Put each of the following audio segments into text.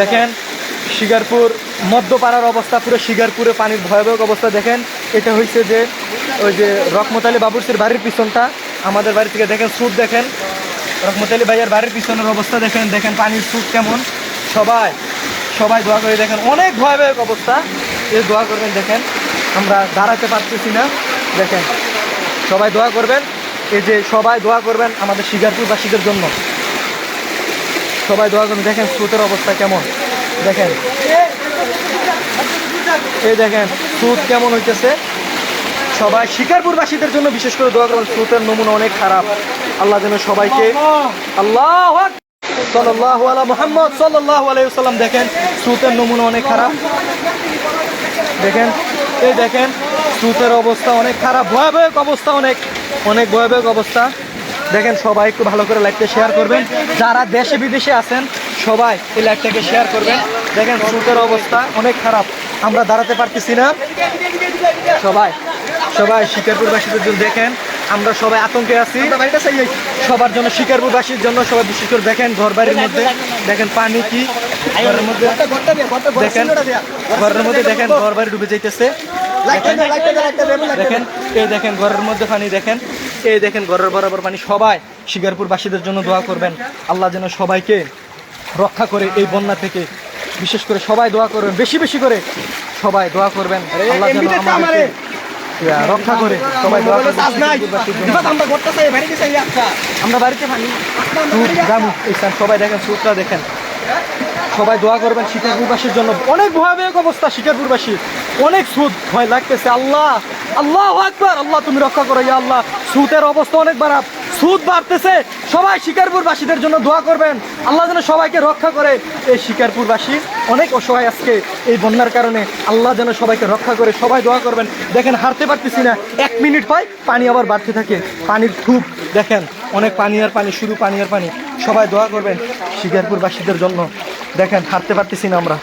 দেখেন, শিকারপুর, মধ্যপাড়ার অবস্থা পুরো শিকারপুরে পানির ভয়াবহ অবস্থা। দেখেন, এটা হয়েছে যে, ওই যে রকমতালি বাবুরসির বাড়ির পিছনটা। আমাদের বাড়ি থেকে দেখেন, সুদ দেখেন। রহমত আলী ভাইয়ের বাড়ির পিছনের অবস্থা দেখেন দেখেন পানির সুদ কেমন। সবাই সবাই দোয়া করে দেখেন, অনেক ভয়াবহ অবস্থা। এই দোয়া করবেন, দেখেন, আমরা দাঁড়াতে পারতেছি না। দেখেন, সবাই দোয়া করবেন। এই যে সবাই দোয়া করবেন আমাদের শিকারপুরবাসীদের জন্য। সবাই দোয়া করবেন দেখেন স্রোতের অবস্থা কেমন। দেখেন। এই দেখেন স্রোত কেমন হইতেছে। সবাই শিকারপুরবাসীদের জন্য বিশেষ করে দোয়া করবেন। স্রোতের নমুনা অনেক খারাপ। আল্লাহ যেন সবাইকে আল্লাহ সাল্লাহ আলা মোহাম্মদ সাল্লাহ আলাইসাল্লাম দেখেন স্রোতের নমুনা অনেক খারাপ। দেখেন, এই দেখেন স্রোতের অবস্থা অনেক খারাপ। ভয়াবহ অবস্থা অনেক। অনেক ভয়াবহ অবস্থা। দেখেন সবাই একটু ভালো করে লাইভটা শেয়ার করবেন। যারা দেশে বিদেশে আছেন সবাই এই লাইভটাকে শেয়ার করবেন। দেখেন স্রোতের অবস্থা অনেক খারাপ। আমরা দাঁড়াতে পারতেছি না। সবাই সবাই শিকারপুরবাসীদের জন্য দেখেন আমরা সবাই আতঙ্কে আছি। সবার জন্য শিকারপুরবাসীর জন্য সবাই বিশেষ করে দেখেন ঘর বাড়ির মধ্যে দেখেন পানি কি ঘরের মধ্যে দেখেন ঘরের মধ্যে দেখেন ঘর বাড়ি ডুবে যাইতেছে। দেখেন এই দেখেন ঘরের মধ্যে পানি দেখেন। এই দেখেন ঘরের বরাবর পানি সবাই শিকারপুরবাসীদের জন্য দোয়া করবেন। আল্লাহ যেন সবাইকে রক্ষা করে এই বন্যা থেকে। বিশেষ করে সবাই দোয়া করবেন বেশি বেশি করে সবাই দোয়া করবেন। আল্লাহ যেন রক্ষা করে সবাই দোয়া জন্য। আমরা বাড়িতে পানি এই স্যার সবাই দেখেন সুদটা দেখেন। সবাই দোয়া করবেন শিকারপুরবাসীর জন্য। অনেক ভয়াবহ অবস্থা শিকারপুরবাসীর। অনেক সুদ ভয় লাগতেছে। আল্লাহ আল্লাহ আকবার, আল্লাহ তুমি রক্ষা করো, ইয়া আল্লাহ। সুদের অবস্থা অনেক খারাপ। সুদ বাড়তেছে। সবাই শিকারপুরবাসীদের জন্য দোয়া করবেন। আল্লাহ যেন সবাইকে রক্ষা করে। এই শিকারপুরবাসী অনেক অসহায় আজকে এই বন্যার কারণে। আল্লাহ যেন সবাইকে রক্ষা করে, সবাই দোয়া করবেন। দেখেন হারতে পারতেছি না। এক মিনিট হয় পানি আবার বাড়তে থাকে। পানির থুপ দেখেন, অনেক পানি আর পানি, শুধু পানি আর পানি। সবাই দোয়া করবেন শিকারপুরবাসীদের জন্য। দেখেন হারতে পারতেছি না আমরা।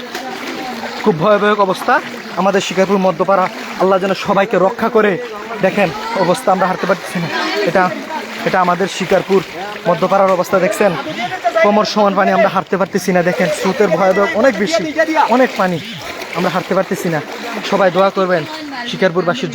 খুব ভয়াবহ অবস্থা। আমাদের শিকারপুর মধ্যপাড়া আল্লাহ যেন সবাইকে রক্ষা করে। দেখেন অবস্থা, আমরা হারতে পারতেছি না। এটা এটা আমাদের শিকারপুর মধ্যপাড়ার অবস্থা, দেখছেন? কোমর সমান পানি, আমরা হারতে পারতেছি না। দেখেন, স্রোতের ভয়াবহ অনেক বেশি, অনেক পানি, আমরা হারতে পারতেছি না। সবাই দোয়া করবেন, শিকারপুরবাসীর